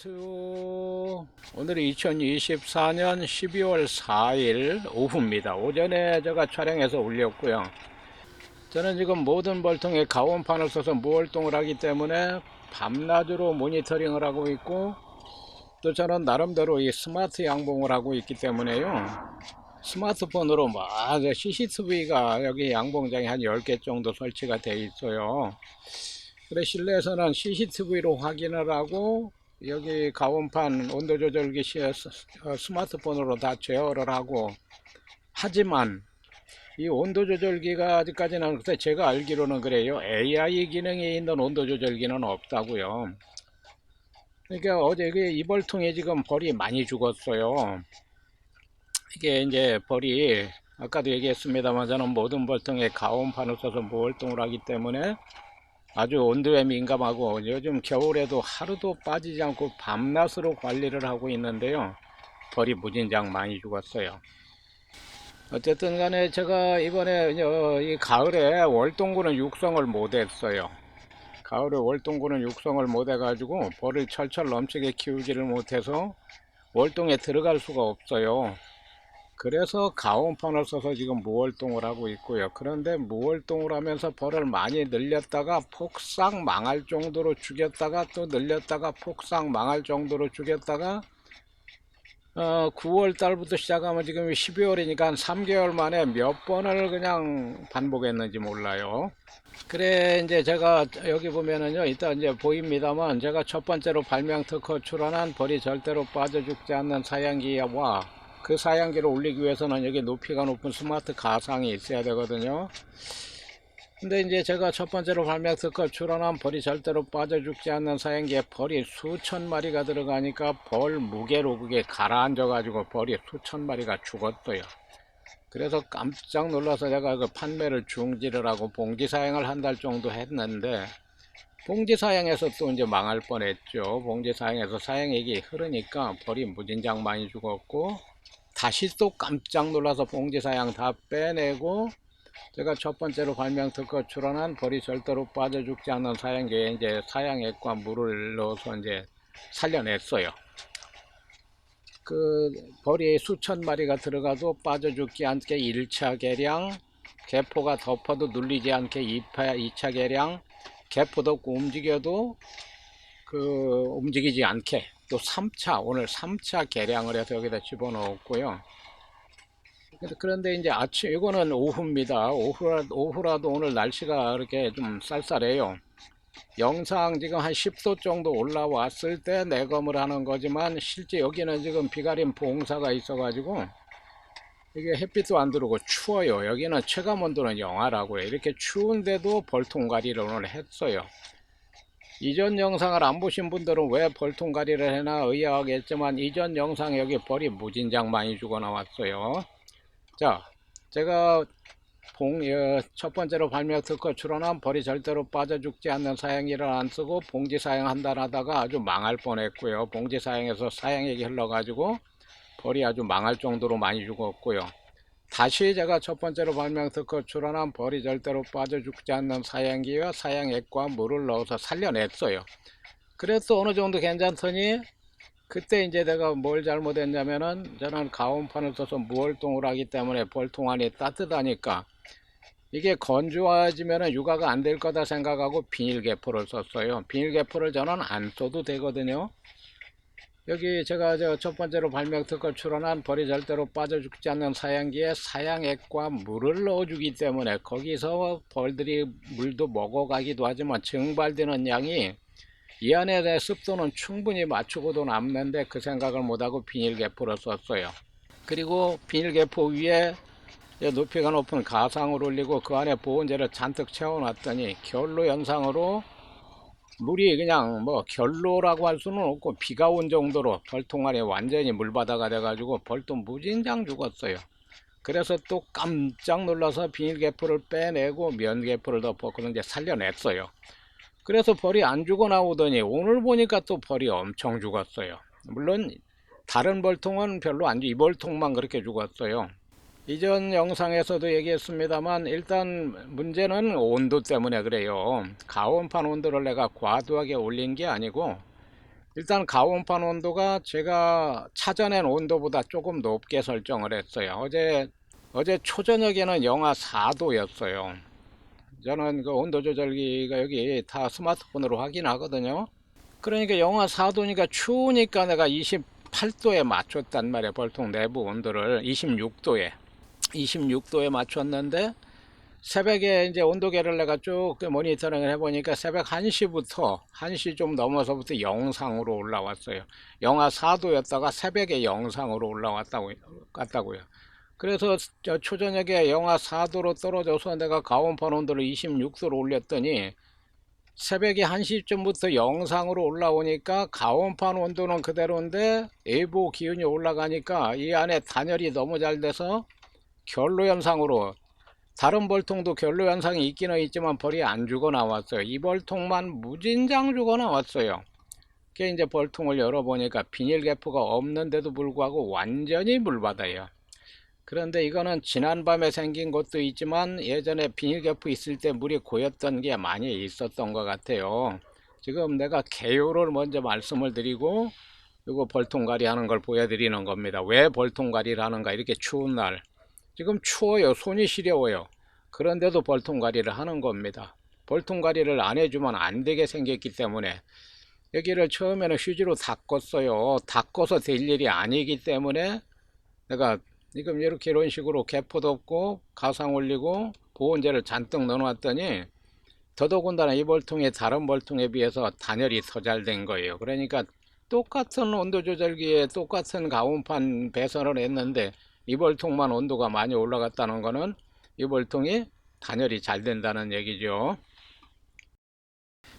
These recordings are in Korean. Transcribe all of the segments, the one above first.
안녕하세요. 오늘이 2024년 12월 4일 오후입니다. 오전에 제가 촬영해서 올렸고요. 저는 지금 모든 벌통에 가온판을 써서 무월동을 하기 때문에 밤낮으로 모니터링을 하고 있고 또 저는 나름대로 이 스마트 양봉을 하고 있기 때문에요. 스마트폰으로 막 CCTV가 여기 양봉장에 한 10개 정도 설치가 되어 있어요. 그래 실내에서는 CCTV로 확인을 하고 여기 가온판 온도 조절기 시 어, 스마트폰으로 다 제어를 하고 하지만 이 온도 조절기가 아직까지는 그때 제가 알기로는 그래요. AI 기능이 있는 온도 조절기는 없다고요. 그러니까 어제 그 이벌통에 지금 벌이 많이 죽었어요. 이게 이제 벌이 아까도 얘기했습니다만 저는 모든 벌통에 가온판을 써서 무월동을 하기 때문에 아주 온도에 민감하고 요즘 겨울에도 하루도 빠지지 않고 밤낮으로 관리를 하고 있는데요. 벌이 무진장 많이 죽었어요. 어쨌든 간에 제가 이번에 이 가을에 월동구는 육성을 못했어요. 가을에 월동구는 육성을 못해가지고 벌을 철철 넘치게 키우지를 못해서 월동에 들어갈 수가 없어요. 그래서 가온판을 써서 지금 무월동을 하고 있고요. 그런데 무월동을 하면서 벌을 많이 늘렸다가 폭삭 망할 정도로 죽였다가 또 늘렸다가 폭삭 망할 정도로 죽였다가 어, 9월 달부터 시작하면 지금 12월이니까 한 3개월 만에 몇 번을 그냥 반복했는지 몰라요. 그래 이제 제가 여기 보면은요 일단 이제 보입니다만 제가 첫 번째로 발명 특허 출원한 벌이 절대로 빠져 죽지 않는 사양기와 그 사양기를 올리기 위해서는 여기 높이가 높은 스마트 가상이 있어야 되거든요. 근데 이제 제가 첫 번째로 발명 특허 출원한 벌이 절대로 빠져 죽지 않는 사양기에 벌이 수천 마리가 들어가니까 벌 무게로 그게 가라앉아 가지고 벌이 수천 마리가 죽었어요. 그래서 깜짝 놀라서 제가 그 판매를 중지를 하고 봉지 사양을 한 달 정도 했는데 봉지 사양에서 또 이제 망할 뻔했죠. 봉지 사양에서 사양액이 흐르니까 벌이 무진장 많이 죽었고 다시 또 깜짝 놀라서 봉지 사양 다 빼내고 제가 첫 번째로 발명 특허 출원한 벌이 절대로 빠져 죽지 않는 사양계에 이제 사양액과 물을 넣어서 이제 살려냈어요. 그 벌이 수천 마리가 들어가도 빠져 죽지 않게 1차 개량, 개포가 덮어도 눌리지 않게 2차, 2차 개량, 개포도 움직여도 그 움직이지 않게 또 3차 오늘 3차 개량을 해서 여기다 집어넣었고요. 그런데 이제 아침 이거는 오후입니다. 오후라, 오후라도 오늘 날씨가 이렇게 좀 쌀쌀해요. 영상 지금 한 10도 정도 올라왔을 때 내검을 하는 거지만 실제 여기는 지금 비가림 봉사가 있어 가지고 이게 햇빛도 안 들어오고 추워요. 여기는 체감 온도는 영하라고요. 이렇게 추운데도 벌통가리를 오늘 했어요 이전 영상을 안 보신 분들은 왜 벌통가리를 해나 의아하겠지만 이전 영상 여기 벌이 무진장 많이 죽어 나왔어요. 자 제가 봉, 어, 첫 번째로 발명 특허 출원한 벌이 절대로 빠져 죽지 않는 사양기를 안 쓰고 봉지 사양한다 하다가 아주 망할 뻔했고요. 봉지 사양에서 사양액이 흘러가지고 벌이 아주 망할 정도로 많이 죽었고요 다시 제가 첫 번째로 발명 특허 출원한 벌이 절대로 빠져 죽지 않는 사양기와 사양액과 물을 넣어서 살려냈어요. 그래서 어느 정도 괜찮더니 그때 이제 내가 뭘 잘못했냐면은 저는 가온판을 써서 무월동을 하기 때문에 벌통안이 따뜻하니까 이게 건조해지면 육아가 안 될 거다 생각하고 비닐개포를 썼어요. 비닐개포를 저는 안 써도 되거든요. 여기 제가 저 첫 번째로 발명 특허 출원한 벌이 절대로 빠져 죽지 않는 사양기에 사양액과 물을 넣어주기 때문에 거기서 벌들이 물도 먹어가기도 하지만 증발되는 양이 이 안에 습도는 충분히 맞추고도 남는데 그 생각을 못하고 비닐개포를 썼어요. 그리고 비닐개포 위에 높이가 높은 가상을 올리고 그 안에 보온재를 잔뜩 채워놨더니 결로 현상으로 물이 그냥 뭐 결로라고 할 수는 없고 비가 온 정도로 벌통 안에 완전히 물바다가 돼가지고 벌통 무진장 죽었어요. 그래서 또 깜짝 놀라서 비닐개포를 빼내고 면개포를 덮었고 이제 살려냈어요. 그래서 벌이 안 죽어 나오더니 오늘 보니까 또 벌이 엄청 죽었어요. 물론 다른 벌통은 별로 안 죽, 이 벌통만 그렇게 죽었어요. 이전 영상에서도 얘기했습니다만 일단 문제는 온도 때문에 그래요 가온판 온도를 내가 과도하게 올린 게 아니고 일단 가온판 온도가 제가 찾아낸 온도보다 조금 높게 설정을 했어요. 어제 어제 초저녁에는 영하 4도였어요. 저는 그 온도 조절기가 여기 다 스마트폰으로 확인하거든요. 그러니까 영하 4도니까 추우니까 내가 28도에 맞췄단 말이에요. 벌통 내부 온도를 26도에 26도에 맞췄는데 새벽에 이제 온도계를 내가 쭉 모니터링을 해보니까 새벽 1시부터 1시 좀 넘어서부터 영상으로 올라왔어요. 영하 4도였다가 새벽에 영상으로 올라왔다고 갔다고요. 그래서 저 초저녁에 영하 4도로 떨어져서 내가 가온판 온도를 26도로 올렸더니 새벽에 1시쯤부터 영상으로 올라오니까 가온판 온도는 그대로인데 외부 기온이 올라가니까 이 안에 단열이 너무 잘 돼서 결로 현상으로 다른 벌통도 결로 현상이 있기는 있지만 벌이 안 죽어 나왔어요. 이 벌통만 무진장 죽어 나왔어요. 그게 이제 벌통을 열어보니까 비닐 개포가 없는데도 불구하고 완전히 물바다예요. 그런데 이거는 지난밤에 생긴 것도 있지만 예전에 비닐 개포 있을 때 물이 고였던 게 많이 있었던 것 같아요. 지금 내가 개요를 먼저 말씀을 드리고 이거 벌통가리 하는 걸 보여드리는 겁니다. 왜 벌통가리를 하는가 이렇게 추운 날 지금 추워요. 손이 시려워요. 그런데도 벌통가리를 하는 겁니다. 벌통가리를 안 해주면 안 되게 생겼기 때문에 여기를 처음에는 휴지로 닦았어요. 닦아서 될 일이 아니기 때문에 내가 지금 이렇게 이런 식으로 개포도 없고 가상 올리고 보온제를 잔뜩 넣어놨더니 더더군다나 이 벌통이 다른 벌통에 비해서 단열이 더 잘 된 거예요. 그러니까 똑같은 온도 조절기에 똑같은 가온판 배선을 했는데 이 벌통만 온도가 많이 올라갔다는 거는 이 벌통이 단열이 잘 된다는 얘기죠.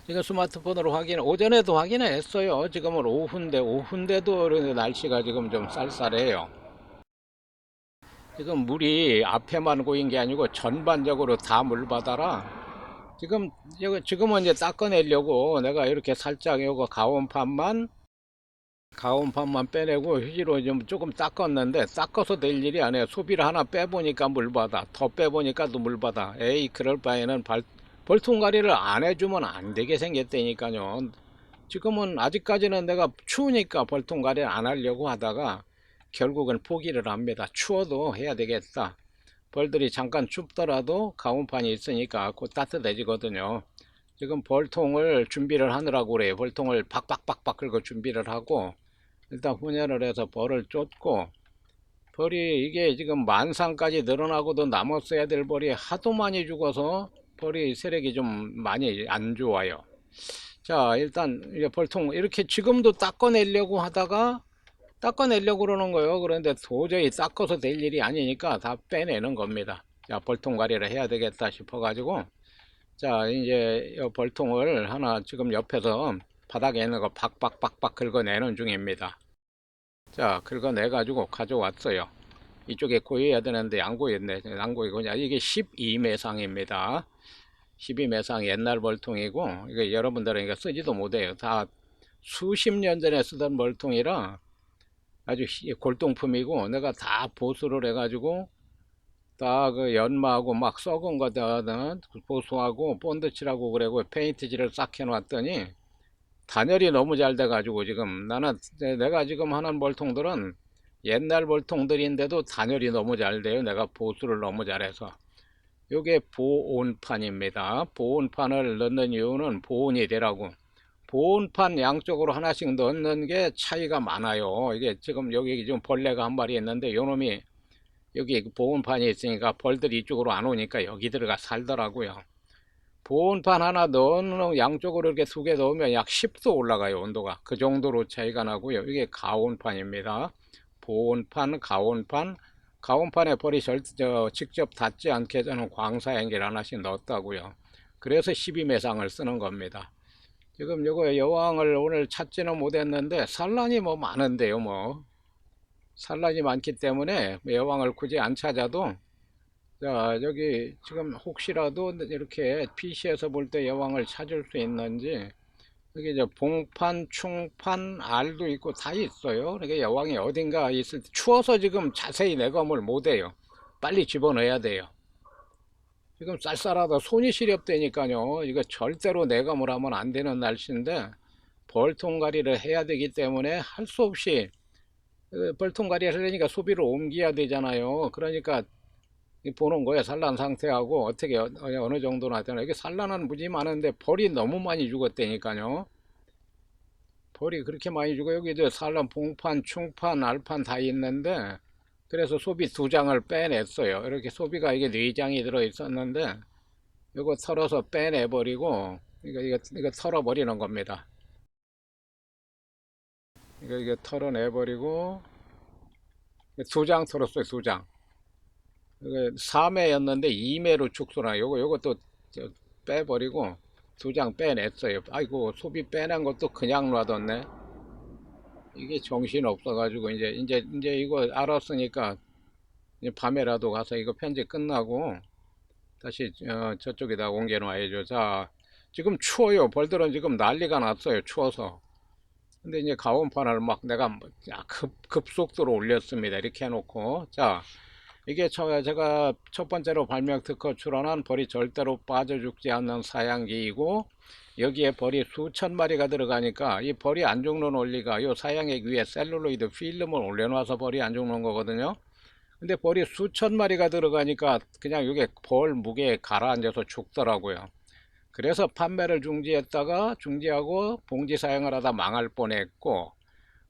이거 스마트폰으로 확인, 오전에도 확인했어요. 지금은 오후인데, 오후인데도 날씨가 지금 좀 쌀쌀해요. 지금 물이 앞에만 고인 게 아니고 전반적으로 다 물바다라 지금 지금은 이제 닦아내려고 내가 이렇게 살짝 요거 가온판만 가온판만 빼내고 휴지로 좀 조금 닦았는데 닦아서 될 일이 아니에요 소비를 하나 빼보니까 물바다 더 빼보니까 또 물바다 에이 그럴 바에는 발, 벌통가리를 안 해주면 안 되게 생겼다니까요 지금은 아직까지는 내가 추우니까 벌통가리를 안 하려고 하다가 결국은 포기를 합니다. 추워도 해야 되겠다. 벌들이 잠깐 춥더라도 가온판이 있으니까 곧 따뜻해지거든요. 지금 벌통을 준비를 하느라고 그래요. 벌통을 박박박박 긁어 준비를 하고 일단 훈연을 해서 벌을 쫓고 벌이 이게 지금 만상까지 늘어나고도 남았어야 될 벌이 하도 많이 죽어서 벌이 세력이 좀 많이 안 좋아요. 자 일단 벌통 이렇게 지금도 닦아내려고 하다가 닦아내려고 그러는 거예요. 그런데 도저히 닦아서 될 일이 아니니까 다 빼내는 겁니다. 자, 벌통가리를 해야 되겠다 싶어 가지고, 자, 이제 이 벌통을 하나 지금 옆에서 바닥에 있는 거 박박박박 긁어내는 중입니다. 자, 긁어내 가지고 가져왔어요. 이쪽에 고여야 되는데 안 고였네. 안 고이고, 이게 12매상입니다. 12매상 옛날 벌통이고, 이게 여러분들은 이거 쓰지도 못해요. 다 수십 년 전에 쓰던 벌통이라 아주 골동품이고 내가 다 보수를 해가지고 다 그 연마하고 막 썩은 거다 보수하고 본드 칠하고 그래고 페인트질을 싹 해놨더니 단열이 너무 잘 돼가지고 지금 나는 내가 지금 하는 볼통들은 옛날 볼통들인데도 단열이 너무 잘 돼요 내가 보수를 너무 잘해서 이게 보온판입니다 보온판을 넣는 이유는 보온이 되라고 보온판 양쪽으로 하나씩 넣는 게 차이가 많아요. 이게 지금 여기 지금 벌레가 한 마리 있는데 요놈이 여기 보온판이 있으니까 벌들이 이쪽으로 안 오니까 여기 들어가 살더라고요. 보온판 하나 넣는 양쪽으로 이렇게 두 개 넣으면 약 10도 올라가요 온도가. 그 정도로 차이가 나고요. 이게 가온판입니다. 보온판 가온판. 가온판에 벌이 절, 저, 직접 닿지 않게 저는 광사행기를 하나씩 넣었다고요. 그래서 12매상을 쓰는 겁니다. 지금 요거 여왕을 오늘 찾지는 못했는데 산란이 뭐 많은데요 뭐. 산란이 많기 때문에 여왕을 굳이 안 찾아도 자 여기 지금 혹시라도 이렇게 PC에서 볼 때 여왕을 찾을 수 있는지 여기 이제 봉판, 충판, 알도 있고 다 있어요. 그러니까 여왕이 어딘가 있을 때 추워서 지금 자세히 내검을 못해요. 빨리 집어넣어야 돼요. 지금 쌀쌀하다 손이 시렵다니까요 이거 절대로 내감을 하면 안 되는 날씨인데 벌통가리를 해야 되기 때문에 할 수 없이 그 벌통가리를 하려니까 소비를 옮겨야 되잖아요. 그러니까 이 보는 거예요. 산란 상태하고 어떻게 어- 어느 정도나 되나. 이게 산란은 무지 많은데 벌이 너무 많이 죽었다니까요. 벌이 그렇게 많이 죽어 여기도 산란 봉판, 충판, 알판 다 있는데 그래서 소비 두 장을 빼냈어요. 이렇게 소비가 이게 네 장이 들어 있었는데 이거 털어서 빼내버리고 이거 이거 이거 털어버리는 겁니다. 이거 이거 털어내버리고 두 장 털었어요. 두 장. 이거 3매였는데 2매로 축소나 요거 요것도 저 빼버리고 두 장 빼냈어요. 아이고 소비 빼낸 것도 그냥 놔뒀네. 이게 정신 없어가지고 이제 이제 이제 이거 알았으니까 이제 밤에라도 가서 이거 편집 끝나고 다시 어, 저쪽에다 옮겨놔야죠. 자 지금 추워요. 벌들은 지금 난리가 났어요. 추워서. 근데 이제 가온판을 막 내가 급, 급속도로 올렸습니다. 이렇게 해놓고 자 이게 저, 제가 첫 번째로 발명 특허 출원한 벌이 절대로 빠져 죽지 않는 사양기이고 여기에 벌이 수천 마리가 들어가니까 이 벌이 안 죽는 원리가 요 사양액 위에 셀룰로이드 필름을 올려놔서 벌이 안 죽는 거거든요. 근데 벌이 수천 마리가 들어가니까 그냥 이게 벌 무게에 가라앉아서 죽더라고요. 그래서 판매를 중지했다가 중지하고 봉지 사용을 하다 망할 뻔했고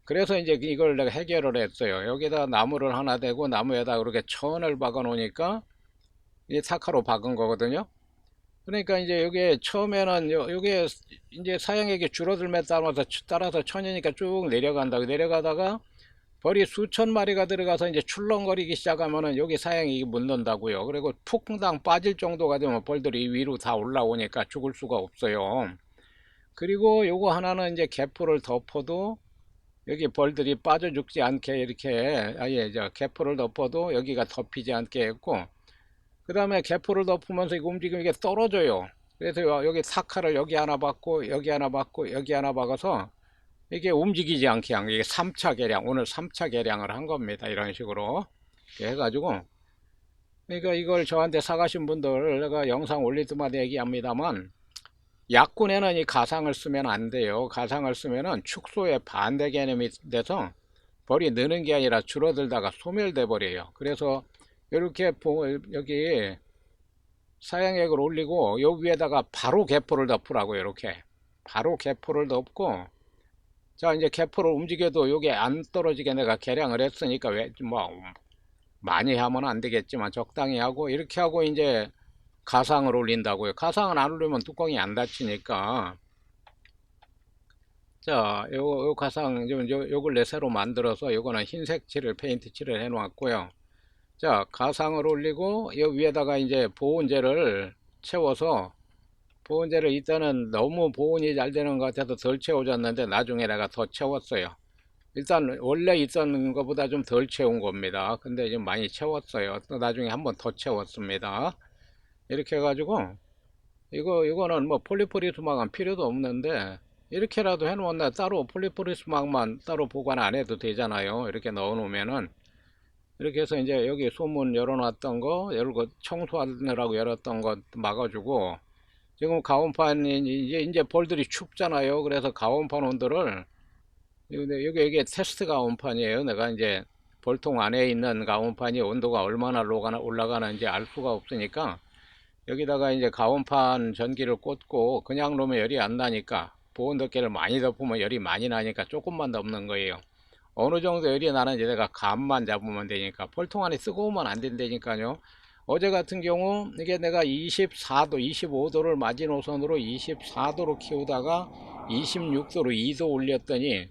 그래서 이제 이걸 내가 해결을 했어요. 여기다 나무를 하나 대고 나무에다 그렇게 천을 박아 놓으니까 이게 타카로 박은 거거든요. 그러니까 이제 여기 처음에는 요- 요게 이제 사양액이 줄어들면 따라서 따라서 천이니까 쭉 내려간다. 내려가다가 벌이 수천 마리가 들어가서 이제 출렁거리기 시작하면은 여기 사양액이 묻는다고요. 그리고 푹당 빠질 정도가 되면 벌들이 위로 다 올라오니까 죽을 수가 없어요. 그리고 요거 하나는 이제 개포를 덮어도 여기 벌들이 빠져 죽지 않게 이렇게 아예 저 개포를 덮어도 여기가 덮이지 않게 했고 그 다음에 개포를 덮으면서 이거 움직이면 이게 떨어져요. 그래서 요- 여기 사카를 여기 하나 박고 여기 하나 박고 여기 하나 박아서 이게 움직이지 않게 한게 이게 3차 개량 오늘 3차 개량을 한 겁니다. 이런 식으로 해가지고 그러니까 이걸 저한테 사가신 분들 내가 영상 올릴 때마다 얘기합니다만 약군에는 이 가상을 쓰면 안 돼요. 가상을 쓰면은 축소의 반대 개념이 돼서 벌이 느는 게 아니라 줄어들다가 소멸돼 버려요. 그래서 이렇게 보- 여기 사양액을 올리고 요 위에다가 바로 개포를 덮으라고요. 이렇게 바로 개포를 덮고 자 이제 개포를 움직여도 요게 안 떨어지게 내가 계량을 했으니까 왜 뭐 많이 하면 안 되겠지만 적당히 하고 이렇게 하고 이제 가상을 올린다고요. 가상을 안 올리면 뚜껑이 안 닫히니까 자, 요, 요 가상, 요, 요, 요 근래 새로 만들어서 요거는 흰색 칠을, 페인트 칠을 해 놓았고요. 자, 가상을 올리고, 요 위에다가 이제 보온제를 채워서, 보온제를 이때는 너무 보온이 잘 되는 것 같아서 덜 채워졌는데, 나중에 내가 더 채웠어요. 일단, 원래 있었는 것보다 좀 덜 채운 겁니다. 근데 좀 많이 채웠어요. 또 나중에 한번 더 채웠습니다. 이렇게 해가지고, 이거, 이거는 뭐 폴리포리스막은 필요도 없는데, 이렇게라도 해놓았나 따로 폴리포리스막만 따로 보관 안 해도 되잖아요. 이렇게 넣어 놓으면은 이렇게 해서 이제 여기 소문 열어놨던 거 열고 청소하느라고 열었던 거 막아주고 지금 가온판이 이제 이제 벌들이 춥잖아요. 그래서 가온판 온도를 여기 여기 이게 테스트 가온판이에요. 내가 이제 벌통 안에 있는 가온판이 온도가 얼마나 올라가는지 알 수가 없으니까 여기다가 이제 가온판 전기를 꽂고 그냥 놓으면 열이 안 나니까 보온 덮개를 많이 덮으면 열이 많이 나니까 조금만 덮는 거예요. 어느 정도 열이 나는지 내가 감만 잡으면 되니까 벌통 안에 쓰고 오면 안 된다니까요. 어제 같은 경우 이게 내가 24도, 25도를 마지노선으로 24도로 키우다가 26도로 2도 올렸더니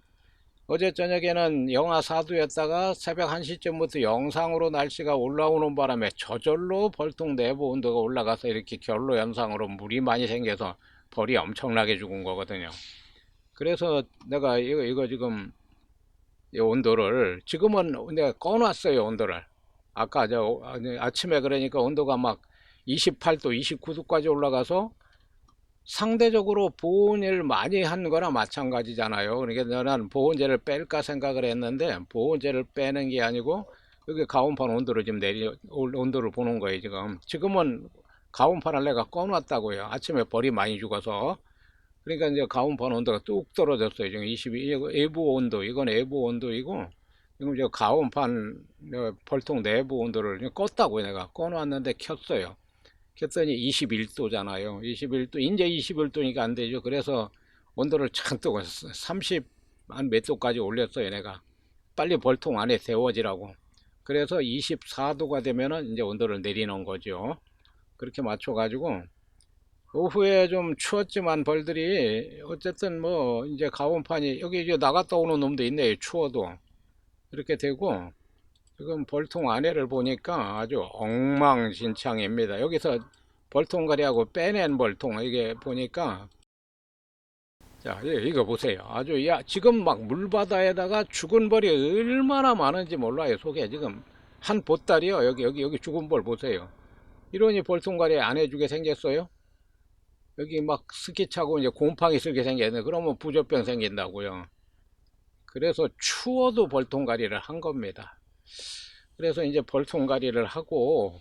어제 저녁에는 영하 4도였다가 새벽 1시쯤부터 영상으로 날씨가 올라오는 바람에 저절로 벌통 내부 온도가 올라가서 이렇게 결로 현상으로 물이 많이 생겨서 벌이 엄청나게 죽은 거거든요. 그래서 내가 이거, 이거 지금 이 온도를 지금은 내가 꺼놨어요 온도를 아까 저 아침에 그러니까 온도가 막 28도 29도까지 올라가서 상대적으로 보온을 많이 한 거나 마찬가지잖아요 그러니까 나는 보온제를 뺄까 생각을 했는데 보온제를 빼는 게 아니고 여기 가온판 온도를 지금 내리 올- 온도를 보는 거예요 지금 지금은 가온판을 내가 꺼놨다고요 아침에 벌이 많이 죽어서 그러니까 이제 가온판 온도가 뚝 떨어졌어요. 지금 22, 이거 외부 온도, 이건 내부 온도이고, 지금 저 가온판 어, 벌통 내부 온도를 껐다고요. 내가 꺼놨는데 켰어요. 켰더니 21도잖아요. 21도, 이제 21도니까 안 되죠. 그래서 온도를 잔뜩 30, 한몇 도까지 올렸어요. 내가. 빨리 벌통 안에 데워지라고. 그래서 24도가 되면은 이제 온도를 내리는 거죠. 그렇게 맞춰가지고, 오후에 좀 추웠지만 벌들이 어쨌든 뭐 이제 가온판이 여기 이제 나갔다 오는 놈도 있네요. 추워도 이렇게 되고 지금 벌통 안에를 보니까 아주 엉망진창입니다. 여기서 벌통가리하고 빼낸 벌통 이게 보니까 자 예, 이거 보세요. 아주 야 지금 막 물바다에다가 죽은 벌이 얼마나 많은지 몰라요. 속에 지금 한 보따리요. 여기 여기 여기 죽은 벌 보세요. 이러니 벌통가리 안 해주게 생겼어요. 여기 막 스키 차고 이제 곰팡이 쓸게 생겼네. 그러면 부조병 생긴다고요. 그래서 추워도 벌통가리를 한 겁니다. 그래서 이제 벌통가리를 하고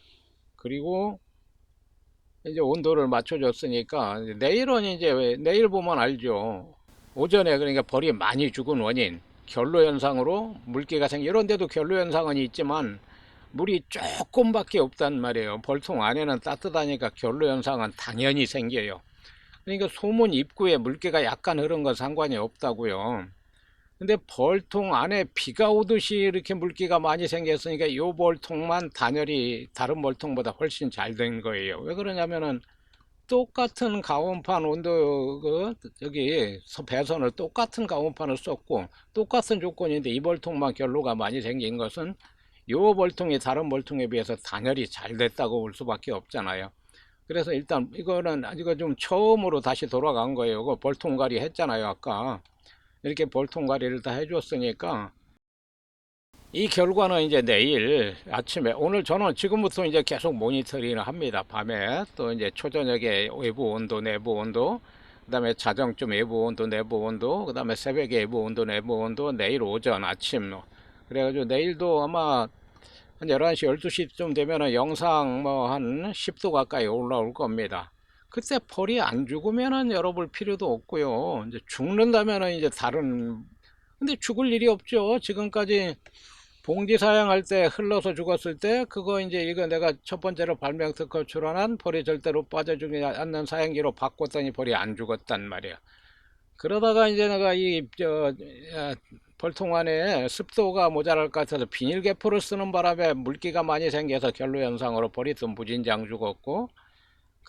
그리고 이제 온도를 맞춰줬으니까 내일은 이제 왜- 내일 보면 알죠. 오전에 그러니까 벌이 많이 죽은 원인 결로 현상으로 물기가 생겨 이런 데도 결로 현상은 있지만 물이 조금밖에 없단 말이에요. 벌통 안에는 따뜻하니까 결로 현상은 당연히 생겨요. 그러니까 소문 입구에 물기가 약간 흐른 건 상관이 없다고요. 근데 벌통 안에 비가 오듯이 이렇게 물기가 많이 생겼으니까 이 벌통만 단열이 다른 벌통보다 훨씬 잘 된 거예요. 왜 그러냐면은 똑같은 가온판 온도 그 여기 서- 배선을 똑같은 가온판을 썼고 똑같은 조건인데 이 벌통만 결로가 많이 생긴 것은 이 벌통이 다른 벌통에 비해서 단열이 잘 됐다고 볼 수밖에 없잖아요. 그래서 일단 이거는 이거 좀 처음으로 다시 돌아간 거예요. 그 벌통가리 했잖아요, 아까. 이렇게 벌통가리를 다 해줬으니까 이 결과는 이제 내일 아침에 오늘 저는 지금부터 이제 계속 모니터링을 합니다. 밤에 또 이제 초저녁에 외부 온도, 내부 온도, 그다음에 자정쯤 외부 온도, 내부 온도, 그다음에 새벽에 외부 온도, 내부 온도, 내일 오전, 아침. 그래가지고 내일도 아마 한 11시, 12시쯤 되면은 영상 뭐 한 10도 가까이 올라올 겁니다. 그때 벌이 안 죽으면은 열어볼 필요도 없고요. 이제 죽는다면은 이제 다른, 근데 죽을 일이 없죠. 지금까지 봉지 사양할 때 흘러서 죽었을 때 그거 이제 이거 내가 첫 번째로 발명 특허 출원한 벌이 절대로 빠져주지 않는 사양기로 바꿨더니 벌이 안 죽었단 말이야. 그러다가 이제 내가 이 저 벌통 안에 습도가 모자랄 것 같아서 비닐 개포를 쓰는 바람에 물기가 많이 생겨서 결로 현상으로 벌이 또 무진장 죽었고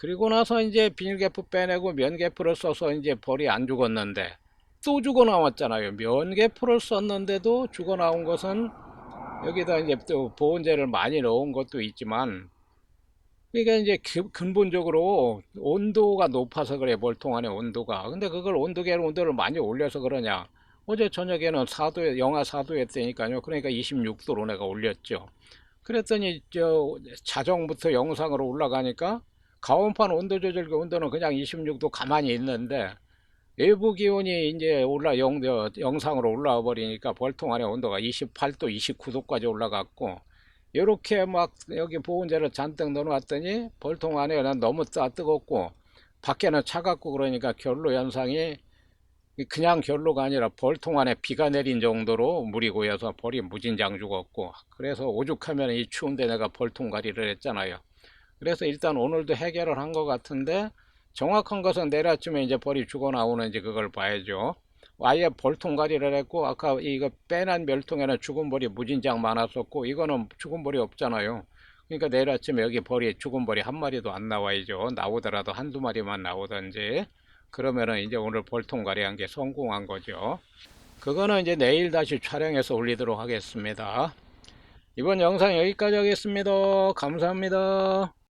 그리고 나서 이제 비닐 개포 빼내고 면 개포를 써서 이제 벌이 안 죽었는데 또 죽어 나왔잖아요. 면 개포를 썼는데도 죽어 나온 것은 여기다 이제 또 보온제를 많이 넣은 것도 있지만 그러니까 이제 그- 근본적으로 온도가 높아서 그래 벌통 안의 온도가. 근데 그걸 온도계로 온도를 많이 올려서 그러냐? 어제 저녁에는 4도에 영하 4도였다니까요. 그러니까 26도로 내가 올렸죠. 그랬더니 저 자정부터 영상으로 올라가니까 가온판 온도 조절기 온도는 그냥 26도 가만히 있는데 외부 기온이 이제 올라 영, 어, 영상으로 올라와 버리니까 벌통 안에 온도가 28도, 29도까지 올라갔고 이렇게 막 여기 보온재를 잔뜩 넣어놨더니 벌통 안에는 너무 따 뜨겁고 밖에는 차갑고 그러니까 결로 현상이 그냥 결로가 아니라 벌통 안에 비가 내린 정도로 물이 고여서 벌이 무진장 죽었고 그래서 오죽하면 이 추운데 내가 벌통가리를 했잖아요. 그래서 일단 오늘도 해결을 한 것 같은데 정확한 것은 내일 아침에 이제 벌이 죽어 나오는지 그걸 봐야죠. 아예 벌통가리를 했고 아까 이거 빼난 멸통에는 죽은 벌이 무진장 많았었고 이거는 죽은 벌이 없잖아요. 그러니까 내일 아침에 여기 벌이 죽은 벌이 한 마리도 안 나와야죠. 나오더라도 한두 마리만 나오든지 그러면은 이제 오늘 벌통가리 한게 성공한 거죠. 그거는 이제 내일 다시 촬영해서 올리도록 하겠습니다. 이번 영상 여기까지 하겠습니다. 감사합니다.